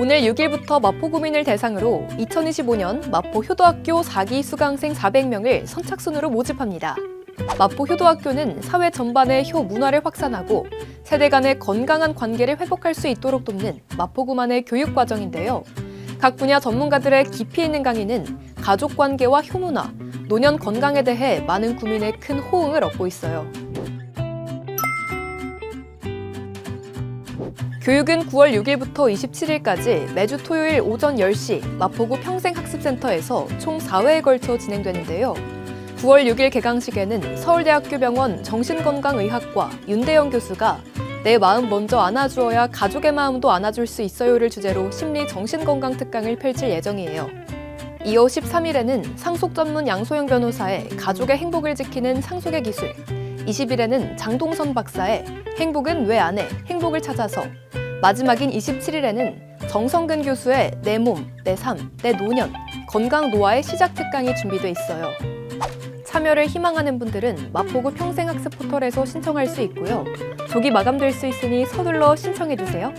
오늘 6일부터 마포구민을 대상으로 2025년 마포 효도학교 4기 수강생 400명을 선착순으로 모집합니다. 마포 효도학교는 사회 전반의 효 문화를 확산하고 세대 간의 건강한 관계를 회복할 수 있도록 돕는 마포구만의 교육 과정인데요. 각 분야 전문가들의 깊이 있는 강의는 가족 관계와 효문화, 노년 건강에 대해 많은 구민의 큰 호응을 얻고 있어요. 교육은 9월 6일부터 27일까지 매주 토요일 오전 10시 마포구 평생학습센터에서 총 4회에 걸쳐 진행되는데요. 9월 6일 개강식에는 서울대학교 병원 정신건강의학과 윤대영 교수가 내 마음 먼저 안아주어야 가족의 마음도 안아줄 수 있어요를 주제로 심리 정신건강 특강을 펼칠 예정이에요. 이어 13일에는 상속 전문 양소영 변호사의 가족의 행복을 지키는 상속의 기술, 20일에는 장동선 박사의 행복은 왜 안 해? 행복을 찾아서 마지막인 27일에는 정성근 교수의 내 몸, 내 삶, 내 노년, 건강 노화의 시작 특강이 준비돼 있어요. 참여를 희망하는 분들은 마포구 평생학습 포털에서 신청할 수 있고요. 조기 마감될 수 있으니 서둘러 신청해 주세요.